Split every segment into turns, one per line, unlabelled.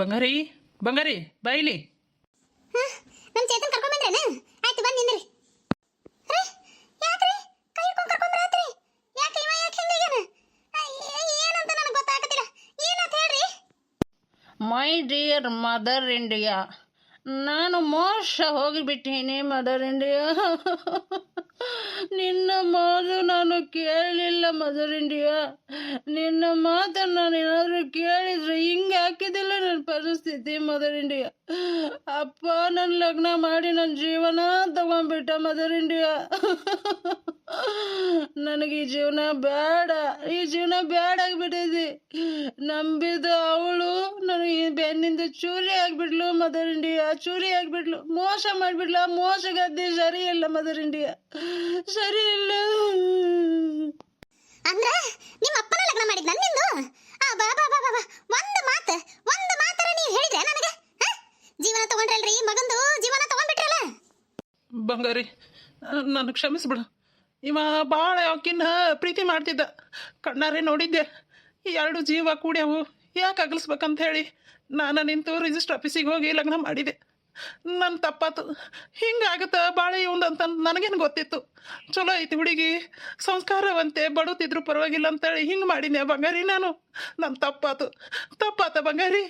ಬಂಗಾರಿ ಬಂಗಾರಿ ಬಾಯಿಲಿ
ನನ್ನ ಚೇತನ್ ಕರ್ಕೊಂಡ್ ಬಂದ್ರೇನ? ಆಯ್ತು ಬಂದ್ ನಿಂದ್ರಿ. ಯಾಕ್ರಿ? ಕೈ ಹಿಡ್ಕೊಂಡ್ ಕರ್ಕೊಂಡ್ ಬರತ್ರಿ? ಯಾಕೆ ಇವ ಯಾಕೆ ಏನಂತ ನನಗೆ ಗೊತ್ತಾಗತ್ತಿಲ್ಲ. ಏನಂತ ಹೇಳ್ರಿ?
ಮೈ ಡಿಯರ್ ಮದರ್ ಇಂಡಿಯಾ ನಾನು ಮೋಸ ಹೋಗಿಬಿಟ್ಟೀನಿ ಮದರ್ ಇಂಡಿಯಾ ನಿನ್ನ ಮಾತು ನಾನು ಕೇಳಲಿಲ್ಲ ಮದರ್ ಇಂಡಿಯಾ ನಿನ್ನ ಮಾತು ನಾನು ಏನಾದರೂ ಕೇಳಿದ್ರೆ ಹಿಂಗೆ ಹಾಕಿದಿಲ್ಲ ನನ್ನ ಪರಿಸ್ಥಿತಿ ಮದರ್ ಇಂಡಿಯಾ ಅಪ್ಪ, ನನ್ನ ಲಗ್ನ ಮಾಡಿ ನನ್ನ ಜೀವನ ತಗೊಂಡ್ಬಿಟ್ಟ ಮದರ್ ಇಂಡಿಯಾ ನನಗೆ ಈ ಜೀವನ ಬೇಡ. ಈ ಜೀವನ ಬೇಡ ಆಗಿಬಿಟ್ಟಿದೆ. ನಂಬಿದ ಅವಳು ನನಗೆ ಈ ಬೆನ್ನಿಂದ ಚೂರಿ ಆಗ್ಬಿಡ್ಲು ಮದರ್ ಇಂಡಿಯಾ ಚೂರಿ ಆಗ್ಬಿಡ್ಲು. ಮೋಸ ಮಾಡ್ಬಿಡ್ಲ ಮೋಸಗದ್ದೆ ಸರಿ ಇಲ್ಲ ಮದರ್ ಇಂಡಿಯಾ. ಸರಿ ಇಲ್ಲ.
ಅಂದ್ರೆ ನಿಮ್ಮ ಅಪ್ಪನ ಲಗ್ನ ಮಾಡಿದ್ನ ನಿಂದು? ಆ ಬಾ ಬಾ ಬಾ ಬಾ. ಒಂದು ಮಾತು ಒಂದು ಮಾತರ ನೀವು ಹೇಳಿದ್ರೆ ನನಗೆ ಹ? ಜೀವನ ತಗೊಂಡ್ರಲ್ರಿ ಮಗಂದು ಜೀವನ ತಗೊಂಡ್ಬಿಟ್ರಲ್ಲ?
ಬಂಗಾರಿ ನನಗೆ ಕ್ಷಮಿಸ್ಬಿಡು. ಇವ ಭಾಳ ಅಕ್ಕಿನ ಪ್ರೀತಿ ಮಾಡ್ತಿದ್ದ. ಕಣ್ಣಾರೆ ನೋಡಿದ್ದೆ. ಈ ಎರಡು ಜೀವ ಕೂಡ್ಯಾವು. ಯಾಕೆ ಅಗಲಿಸ್ಬೇಕಂತ ಹೇಳಿ ನಾನು ನಿಂತು ರಿಜಿಸ್ಟರ್ ಆಫೀಸಿಗೆ ಹೋಗಿ ಲಗ್ನ ಮಾಡಿದೆ. ನನ್ನ ತಪ್ಪಾತು. ಹಿಂಗಾಗತ್ತ ಭಾಳ ಇವಂದಂತ ನನಗೇನು ಗೊತ್ತಿತ್ತು. ಚಲೋ ಐತಿ ಹುಡುಗಿ. ಸಂಸ್ಕಾರವಂತೆ ಬಡುತ್ತಿದ್ರು ಪರವಾಗಿಲ್ಲ ಅಂತೇಳಿ ಹಿಂಗೆ ಮಾಡಿದ್ದೆ ಬಂಗಾರಿ ನಾನು. ನನ್ನ ತಪ್ಪಾತು. ತಪ್ಪಾತ ಬಂಗಾರಿ?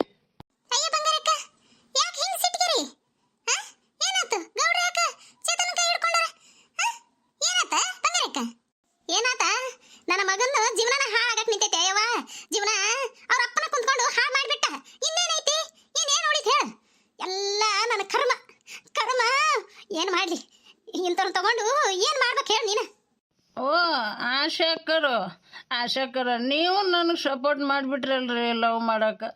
ಏನಾತು ನನ್ನ ಮಗನ ಜೀವನ ಹಾಳಾಗಕ್ ನಿಂತೈತೆ ಅಯ್ಯವ್ವ. ಜೀವನ ಅವ್ರ ಅಪ್ಪನ ಕುಂತ್ಕೊಂಡು ಹಾಳು ಮಾಡ್ಬಿಟ್ಟ ಇನ್ನೇನೈತಿ ಇನ್ನೇನ್ ಉಳಿತ್ ಹೇಳ ಎಲ್ಲ ನನ್ನ ಕರ್ಮ ಕರ್ಮ ಏನ್ ಮಾಡ್ಲಿ? ಇಂಥವ್ರು ತಗೊಂಡು ಏನು ಮಾಡ್ಬೇಕು ಹೇಳ ನೀನು.
ಓ, ಆಶಾಕರು, ಆಶಾಕರ, ನೀವು ನನಗೆ ಸಪೋರ್ಟ್ ಮಾಡಿಬಿಟ್ರಲ್ರಿ ಲವ್ ಮಾಡಕ್ಕೆ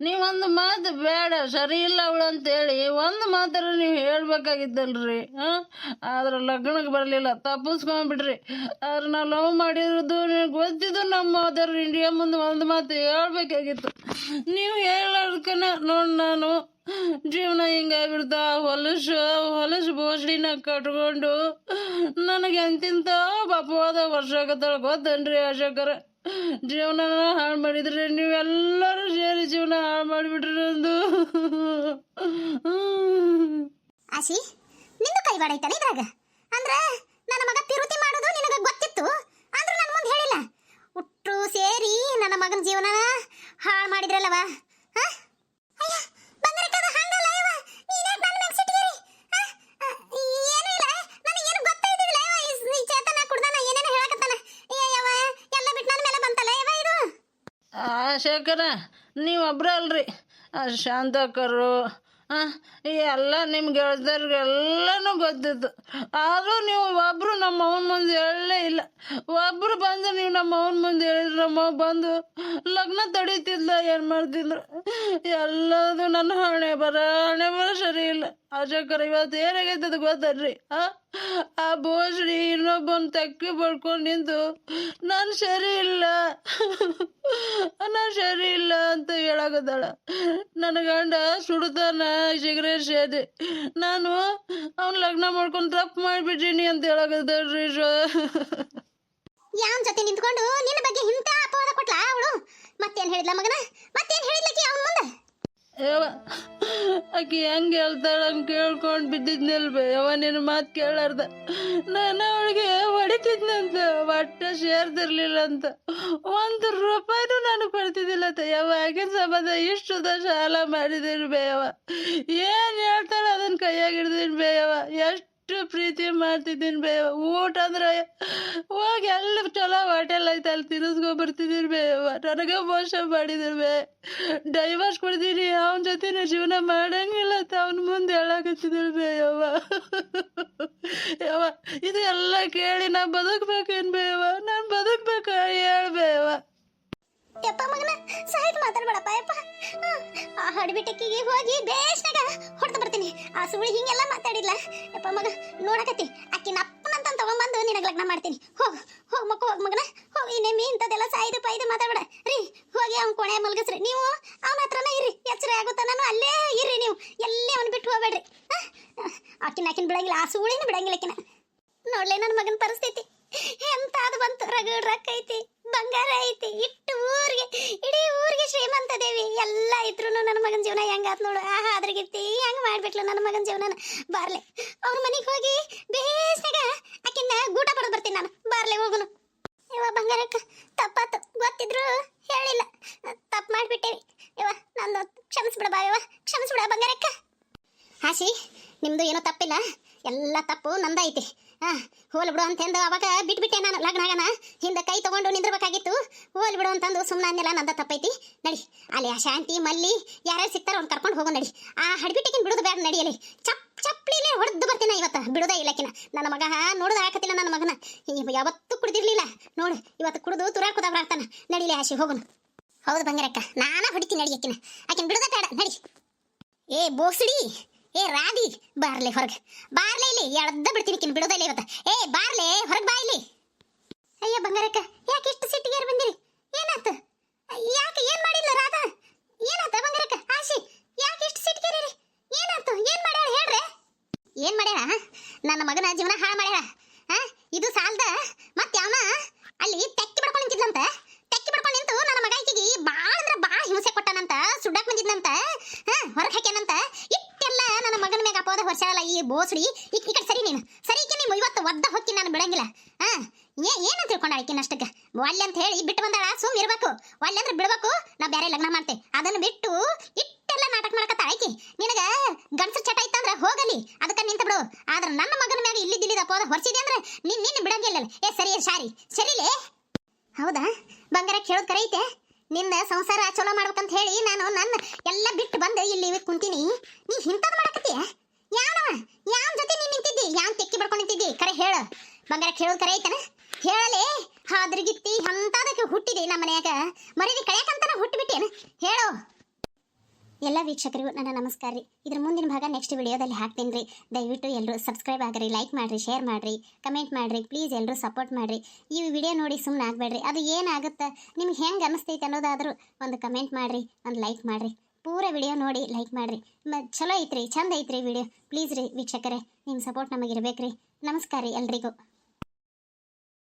ನೀವೊಂದು ಮಾತು ಬೇಡ, ಸರಿ ಇಲ್ಲ ಅವಳು ಅಂತೇಳಿ ಒಂದು ಮಾತ್ರ ನೀವು ಹೇಳಬೇಕಾಗಿದ್ದಲ್ರಿ, ಹಾಂ? ಆದ್ರೆ ಲಗ್ನಕ್ಕೆ ಬರಲಿಲ್ಲ, ತಪ್ಪಿಸ್ಕೊಂಡ್ಬಿಟ್ರಿ. ಆದ್ರೆ ನಾವು ಲವ್ ಮಾಡಿರೋದು ನಿನಗೆ ಗೊತ್ತಿದ್ದು ನಮ್ಮ ಅದರ ಇಂಡಿಯಾ ಮುಂದೆ ಒಂದು ಮಾತು ಹೇಳ್ಬೇಕಾಗಿತ್ತು. ನೀವು ಹೇಳೋದಕ್ಕೆ ನೋಡಿ ನಾನು. ಜೀವನ ಹಿಂಗಾಗ್ಬಿಡ್ತ ಹೊಲಸು ಹೊಲಸು ಬೋಸ್ಡಿನ ಕಟ್ಕೊಂಡು ನನಗೆ ಎಂತಿಂತ ಪಾಪವಾದ ವರ್ಷ ಆಗತ್ತಳ ಗೊತ್ತೇನ್ರಿ ಅಶೋಕರ? ಜೀವನ ಹಾಳು ಮಾಡಿದ್ರಿ ನೀವೆಲ್ಲರೂ ಸೇರಿ ಜೀವನ ಹಾಳು ಮಾಡಿಬಿಟ್ರಿ ನಂದು.
ಆಶಿ, ನಿಂದು ಕೈ ಬಾಡೈತಲ್ಲ ಇದ್ರಾಗ? ಅಂದ್ರ ನನ್ನ ಮಗ ತಿರುತಿ ಮಾಡೋದು ನಿನಗೆ ಗೊತ್ತಿತ್ತು, ಆದ್ರೂ ನನ್ನ ಮುಂದೆ ಹೇಳಿಲ್ಲ. ಹುಟ್ಟು ಸೇರಿ ನನ್ನ ಮಗನ ಜೀವನ ಹಾಳು ಮಾಡಿದ್ರಲ್ಲವ ಹ? ಅಯ್ಯ, ಬಂಗಾರಕ್ಕ, ಅದು ಹಂಗಲ್ಲ ಯವ್ವ. ನೀನ್ಯಾಕ್ ನನ್ ಮ್ಯಾಲ್ ಸಿಟ್ಗಿರಿ? ಹ? ಅ, ಏನೂ ಇಲ್ಲ. ನನಗೇನು ಗೊತ್ತೇ ಇದ್ದಿದ್ದಿಲ್ಲ ಯವ್ವ. ಈ ಸ್- ಈ ಚೇತನ ಕುಡ್ದಾನ ಏನೇನೋ ಹೇಳಕತ್ತಾನ. ಅಯ್ಯ, ಯವ್ವ, ಎಲ್ಲ ಬಿಟ್ಟು ನನ್ನ ಮೇಲೆ ಬಂತಲ್ಲ ಯವ್ವ ಇದು
ಆಶಾಕರ ನೀವು ಒಬ್ರ ಅಲ್ರಿ ಶಾಂತಕರು ಎಲ್ಲ ನಿಮ್ಮ ಗೆಳತಿಯರಿಗೆಲ್ಲನೂ ಗೊತ್ತಿತ್ತು. ಆದರೂ ನೀವು ಒಬ್ಬರು ನಮ್ಮ ಅವನ ಮುಂದೆ ಹೇಳಲೇ ಇಲ್ಲ. ಒಬ್ಬರು ಬಂದು ನೀವು ನಮ್ಮ ಅವನ ಮುಂದೆ ಹೇಳಿದ್ರು ನಮ್ಮ ಬಂದು ಲಗ್ನ ತಡೀತಿಲ್ಲ ಏನು ಮಾಡ್ತಿದ್ರು? ಎಲ್ಲದು ನನ್ನ ಹಣೆ ಬರ ಹಣೆ ಬರ ಸರಿ ಇಲ್ಲ. ಅಶೋಕರ, ಇವತ್ತು ಏನಾಗೈತೆ ಅದು ಗೊತ್ತಲ್ರಿ? ಆ ಬೋಸ್ರಿ ಇನ್ನೊಬ್ಬನ ತಕ್ಕಿ ಬಡ್ಕೊಂಡು ನಿಂತು, ನಾನು ಸರಿ ಇಲ್ಲ. ನಾನು ಸರಿ ಇಲ್ಲ. ಅಂತ ಹೇಳಾಗದಾಳ ನನ್ನ ಗಂಡ ಸುಡ್ತಾನ ಸಿಗರೇಟ್ ಸೇದಿ. ನಾನು ಅವ್ನ ಲಗ್ನ ಮಾಡ್ಕೊಂಡು ತಪ್ಪು ಮಾಡಿಬಿಟ್ಟೀನಿ ಅಂತ ಹೇಳಕತ್ತಾಳ್ರಿ
ಯಾವನ್ ಜೊತೆ ನಿಂತ್ಕೊಂಡು ನಿನ್ನ ಬಗ್ಗೆ ಇಂತ ಅಪವಾದ ಕೊಟ್ಲ ಅವಳು? ಮತ್ತೇನ್ ಹೇಳಿದ್ಲ ಮಗನ? ಮತ್ತೇನ್ ಹೇಳಿದ್ಲಕಿ ಅವನ ಮುಂದೆ?
ಯವ ಆಕಿ ಹೆಂಗೆ ಹೇಳ್ತಾಳ ಕೇಳ್ಕೊಂಡು ಬಿದ್ದಿದ್ನಲ್ಬೇ ಯವ ನಿನ್ನ ಮಾತು ಕೇಳಾರ್ದ. ನಾನು ಅವಳಿಗೆ ಹೊಡಿತಿದ್ನಂತ, ಒಟ್ಟ ಸೇರ್ತಿರ್ಲಿಲ್ಲ ಅಂತ ಒಂದು ರೂಪಾಯಿನೂ ನಾನು ಕೊಡ್ತಿದ್ದಿಲ್ಲ ಅಂತ ಯಾವ ಆಗಿನ ಸಂಬಂಧ ಇಷ್ಟು ಸಾಲ ಮಾಡಿದೀನಿ ಬೇಯವ ಏನು ಹೇಳ್ತಾಳೆ ಅದನ್ನ ಕೈಯಾಗ ಹಿಡ್ದೀನಿ ಬೇಯವ ಎಷ್ಟು ಪ್ರೀತಿ ಮಾಡ್ತಿದ್ದೀನಿ ಬೇಯವ ಊಟ ಅಂದ್ರೆ, ಹೋಗಿ ಎಲ್ಲ ಚಲೋ ಹೋಟೆಲ್ ಐತೆ, ಅಲ್ಲಿ ತಿನ್ನಿಸ್ಕೊಂಡ್ ಬರ್ತಿದ್ದೀನಿ ಬೇಯವ ನನಗೆ ಮೋಸ ಮಾಡಿದ್ರು ಬೇ ಡೈವರ್ಸ್ ಕೊಡ್ತೀನಿ, ಅವನ ಜೊತೆ ಜೀವನ ಮಾಡಂಗಿಲ್ಲ ಅಂತ ಅವನ ಮುಂದೆ ಹೇಳಕತ್ತಿದ್ರು ಬೇಯವ್ವ ಯವ್ವ. ಇದು ಎಲ್ಲ ಕೇಳಿ ನಾ ಬದುಕ್ಬೇಕೇನು ಬೇಯವ್ವ ನಾನು ಬದುಕ್ಬೇಕ? ಹೇಳ್ಬೇಯವ್ವ
ಯಪ್ಪ ಮಗನ ಸಾಯ್ತು ಮಾತಾಡ್ಬೇಡಪ್ಪ, ಯಪ್ಪ. ಆ ಹಡ್ಬಿಟಕ್ಕಿಗೆ ಹೋಗಿ ಬೇಸ್ನಾಗ ಹೊಡ್ತಾ ಬರ್ತೀನಿ. ಆ ಸುಳಿ ಹಿಂಗೆಲ್ಲ ಮಾತಾಡಿಲ್ಲ ಯಪ್ಪ ಮಗ ನೋಡಕತ್ತಿ. ಅಕ್ಕಿನ ಅಪ್ಪನಂತ ತಗೊಂಬಂದು ನಿನಗೆ ಲಗ್ನ ಮಾಡ್ತೀನಿ. ಹೋಗು, ಹೋಗ್ ಮಕ್ಕ, ಹೋಗ್ ಮಗನ. ಹೋಗಿ ನೆಮ್ಮಿ ಇಂಥದ್ದೆಲ್ಲ ಸಾಯ್ದು ಪಾಯ್ದು ಮಾತಾಡ್ಬೇಡ. ಹೋಗಿ ಅವ್ನ ಕೊಣೆ ಮಲ್ಗಸ್ರಿ. ನೀವು ಅವನ ಹತ್ರನ ಇರಿ. ಎಚ್ಚರ ಆಗುತ್ತ ನಾನು? ಅಲ್ಲೇ ಇರ್ರಿ ನೀವು. ಎಲ್ಲಿ ಅವ್ನ ಬಿಟ್ಟು ಹೋಗ್ಬೇಡ್ರಿ. ಆಕಿನ ಆಕಿನ ಬಿಡಂಗಿಲ್ಲ, ಆ ಸೂಳಿನ ಬಿಡಂಗಿಲ್ಲ ಆಕಿನ. ನೋಡ್ಲೆ ನನ್ನ ಮಗನ ಪರಿಸ್ಥಿತಿ. ಎಂತ ಅದು ಬಂತು. ರಗಡ್ ರಕ್ಕ ಐತಿ, ಬಂಗಾರ ಐತಿ, ಇಟ್ಟು ಊರಿಗೆ, ಇಡೀ ಊರಿಗೆ ಶ್ರೀಮಂತ ದೇವಿ. ಎಲ್ಲ ಇದ್ರು ನನ್ನ ಮಗನ ಜೀವನ ಹೆಂಗಾತ್ ನೋಡು. ಆಹಾ ಅದ್ರಗಿತ್ತಿ ಹೆಂಗ್ ಮಾಡ್ಬಿಟ್ಲು ನನ್ನ ಮಗನ ಜೀವನ ಬಾರ್ಲೆ. ಅವ್ರ ಮನೆಗೆ ಹೋಗಿ ಬೇಸ್ನಾಗ ಆಕಿನ್ನ ಗೂಟ ಪಡೆದು ಬರ್ತೀನಿ ನಾನು ಬಾರ್ಲೆ ಹೋಗುನು ಇವ ಬಂಗಾರಕ್ಕ ತಪ್ಪಾತು ಗೊತ್ತಿದ್ರು ಹೇಳಿಲ್ಲ ತಪ್ಪು ಮಾಡ್ಬಿಟ್ಟೇವಿ ಇವ ನನ್ನ ಕ್ಷಮಿಸ್ಬಿಡ ಬಾ ಇವ ಕ್ಷಮಿಸ್ಬಿಡ ಬಂಗಾರಕ್ಕ ಹಾಸಿ ನಿಮ್ದು ಏನೋ ತಪ್ಪಿಲ್ಲ. ಎಲ್ಲ ತಪ್ಪು ನಂದೈತಿ ಹಾ ಹೋಲ್ ಬಿಡು ಅಂತಂದು ಅವಾಗ ಬಿಟ್ಬಿಟ್ಟೆ ನಾನು ಲಗ್ನ ಆಗನ ಹಿಂದೆ ಕೈ ತಗೊಂಡು ನಿಂದ್ರಬೇಕಾಗಿತ್ತು. ಹೋಲ್ ಬಿಡು ಅಂತಂದು ಸುಮ್ಮನೆ ಅಂದಿಲ್ಲ ನಂದ ತಪ್ಪೈತಿ. ನಡಿ, ಅಲ್ಲಿ ಆ ಶಾಂತಿ, ಮಲ್ಲಿ, ಯಾರ್ಯಾರು ಸಿಗ್ತಾರೋ ಅವ್ನು ಕರ್ಕೊಂಡು ಹೋಗೋ ನಡಿ. ಆ ಹಡ್ಬಿಟ್ಟಿಗಿನ ಬಿಡುದು ಬೇಡ ನಡಿಯಲಿ ಚಪ್ ಚಪ್ಲಿನೇ ಹೊಡೆದು ಬರ್ತೀನ ಇವತ್ತು, ಬಿಡುದೇ ಇಲ್ಲಕಿನ. ನನ್ನ ಮಗ ನೋಡುದ ಹಾಕತಿಲ್ಲ ನನ್ನ ಮಗನ. ಯಾವತ್ತೂ ಕುಡ್ದಿರ್ಲಿಲ್ಲ. ನೋಡು, ಇವತ್ತು ಕುಡಿದು ತುರಾಡ್ಕೋದಾಗ್ತಾನ ನಡಿಲಿ ಆಶಿ, ಹೋಗೋನು. ಹೌದು ಬಂಗಾರಕ್ಕ, ನಾನ ಹೊಡಿತೀನಿ ನಡಿ ಆಕಿನ. ಆಕಿನ ಬಿಡುದ ಬೇಡ, ನಡಿ. ಏ, ಬೋಸಡಿ. ಏ, ರಾಧಿ, ಬಾರ್ಲೆ ಹೊರಗೆ. ಬಾರ್ಲೆ ಇಲ್ಲಿ, ಎಳ್ದ ಬಿಡ್ತೀನಿ ಕಿನ್ ಬಿಡೋದಲ್ಲ ಇವತ್ತು. ಏ, ಬಾರ್ಲೆ, ಹೊರಗೆ ಬಾ ಇಲ್ಲಿ. ಅಯ್ಯ, ಬಂಗಾರಕ್ಕ, ಯಾಕೆ ಇಷ್ಟು ಸಿಟ್ಟಿಗೆ ಬಂದಿರಿ? ಏನಾತ? ಯಾಕೆ, ಏನ್ ಮಾಡಿಲ್ಲ ರಾಧಾ? ಏನಾತ ಬಂಗಾರಕ್ಕ, ಆಶಿ? ಯಾಕೆ ಇಷ್ಟು ಸಿಟ್ಟಿಗೆ ಏನಾಯ್ತು ಏನ್ ಮಾಡ್ಯಾಳ ಹೇಳ್ರಿ? ಏನ್ ಮಾಡ್ಯಾಳ ನನ್ನ ಮಗನ ಜೀವನ ಹಾಳು ಮಾಡ್ಯಾಳ. ಇದು ಸಾಲದ, ಮತ್ತೆ ಅವನ ಅಲ್ಲಿ ತೆಕ್ಕಿ ಪಡ್ಕೊಂಡು ನಿಂತಿದ್ಲಂತ. ತೆಕ್ಕಿ ಪಡ್ಕೊಂಡು ನಿಂತು ನನ್ನ ಮಗ ಈಕಿಗೆ ಬಾಳ ಅಂದ್ರೆ ಬಾಳ ಹಿಂಸೆ ಕೊಟ್ಟನಂತ ಸುಡಕ್ ಬಂದಿದ್ನಂತ ಹೊರಗೆ ನನ್ನ ಮ್ಯಾಗ ಹೊರ್ಸಾಳಲ್ಲ ಈ ಬೋಸ್ಡಿ? ಈ ಕಡೆ ಸರಿ ನೀನು. ಸರಿ ಈಕೆ ನೀವು ಇವತ್ತು ಒದ್ದ ಹೊಕ್ಕಿ ನಾನು ಬಿಡಂಗಿಲ್ಲ. ಹಾ ಏ ಏನಂತ ತಿಳ್ಕೊಂಡ ಆಕಿನ ಅಷ್ಟಕ್ಕೆ? ಒಳ್ಳೆ ಅಂತ ಹೇಳಿ ಬಿಟ್ಟು ಬಂದಾಳ ಸುಮ್ ಇರ್ಬೇಕು. ಒಳ್ಳೆ ಅಂದ್ರೆ ಬಿಡ್ಬೇಕು. ನಾ ಬೇರೆ ಲಗ್ನ ಮಾಡ್ತೆ. ಅದನ್ನು ಬಿಟ್ಟು ಇಟ್ಟೆಲ್ಲ ನಾಟಕ ಮಾಡಕತ್ತ ಆಕಿ ನಿನಗ ಗಂಡಸರ ಚಟ ಐತಂದ್ರ ಹೋಗಲಿ. ಅದಕ್ಕ ನಿಂತ ಬಿಡು. ಆದ್ರೆ ನನ್ನ ಮಗನ ಮ್ಯಾಗ ಇಲ್ಲಿದ್ದಿಲ್ಲಿದ ಪೋದ ಹೊರಸಿದೆ ಅಂದ್ರೆ ನಿನ್ ನಿನ್ನ ಬಿಡಂಗಿಲ್ಲ ಏ, ಸರಿ ಸಾರಿ ಸರಿಲೇ ಹೌದಾ? ಬಂಗಾರ ಕೇಳೋದು ಕರೆ ಐತೆ. ನಿನ್ನ ಸಂಸಾರ ಚಲೋ ಮಾಡ್ಬೇಕಂತ ಹೇಳಿ ನಾನು ನನ್ನ ಎಲ್ಲ ಬಿಟ್ಟು ಬಂದು ಇಲ್ಲಿ ಕುಂತೀನಿ. ನೀ ಇಂಥದ್ದು ಮಾಡಕತ್ತೀಯ? ಯಾವನವ? ಯಾವ ಜೊತೆ ನೀನು ನಿಂತಿದ್ದಿ? ಯಾವ ತೆಕ್ಕಿ ಬರ್ಕೊಂಡು ನಿಂತಿದ್ದಿ? ಕರೆ ಹೇಳು. ಬಂಗಾರ ಕೇಳೋದ್ ಕರೆ ಐತನ? ಹೇಳಲೆ? ಹಾದ್ರಗಿತ್ತಿ ಅಂತದಕ್ಕೆ ಹುಟ್ಟಿದೆ ನಮ್ಮ ಮನ್ಯಾಗ. ಮರಿದಿ ಕಳೆಯಕಂತನ ಹುಟ್ಟಿಬಿಟ್ಟೇನು ಹೇಳು. ಎಲ್ಲ ವೀಕ್ಷಕರಿಗೂ ನನ್ನ ನಮಸ್ಕಾರ ರೀ. ಇದ್ರ ಮುಂದಿನ ಭಾಗ ನೆಕ್ಸ್ಟ್ ವಿಡಿಯೋದಲ್ಲಿ ಹಾಕ್ತೀನಿ ರೀ. ದಯವಿಟ್ಟು ಎಲ್ಲರೂ ಸಬ್ಸ್ಕ್ರೈಬ್ ಆಗಿರಿ ಲೈಕ್ ಮಾಡಿರಿ ಶೇರ್ ಮಾಡಿರಿ ಕಮೆಂಟ್ ಮಾಡಿರಿ ಪ್ಲೀಸ್ ಎಲ್ಲರೂ ಸಪೋರ್ಟ್ ಮಾಡಿರಿ. ಈ ವಿಡಿಯೋ ನೋಡಿ ಸುಮ್ಮನೆ ಆಗಬೇಡ್ರಿ. ಅದು ಏನಾಗುತ್ತೆ ನಿಮ್ಗೆ ಹೆಂಗೆ ಅನ್ನಿಸ್ತೈತೆ ಅನ್ನೋದಾದರೂ ಒಂದು ಕಮೆಂಟ್ ಮಾಡಿರಿ, ಒಂದು ಲೈಕ್ ಮಾಡಿರಿ. ಪೂರ ವಿಡಿಯೋ ನೋಡಿ ಲೈಕ್ ಮಾಡಿರಿ. ಮ ಚಲೋ ಐತ್ರಿ, ಚಂದ ಐತ್ರಿ ವಿಡಿಯೋ. ಪ್ಲೀಸ್ ರೀ ವೀಕ್ಷಕರೇ, ನಿಮ್ಮ ಸಪೋರ್ಟ್ ನಮಗಿರ್ಬೇಕು ರೀ ನಮಸ್ಕಾರ ರೀ ಎಲ್ರಿಗೂ.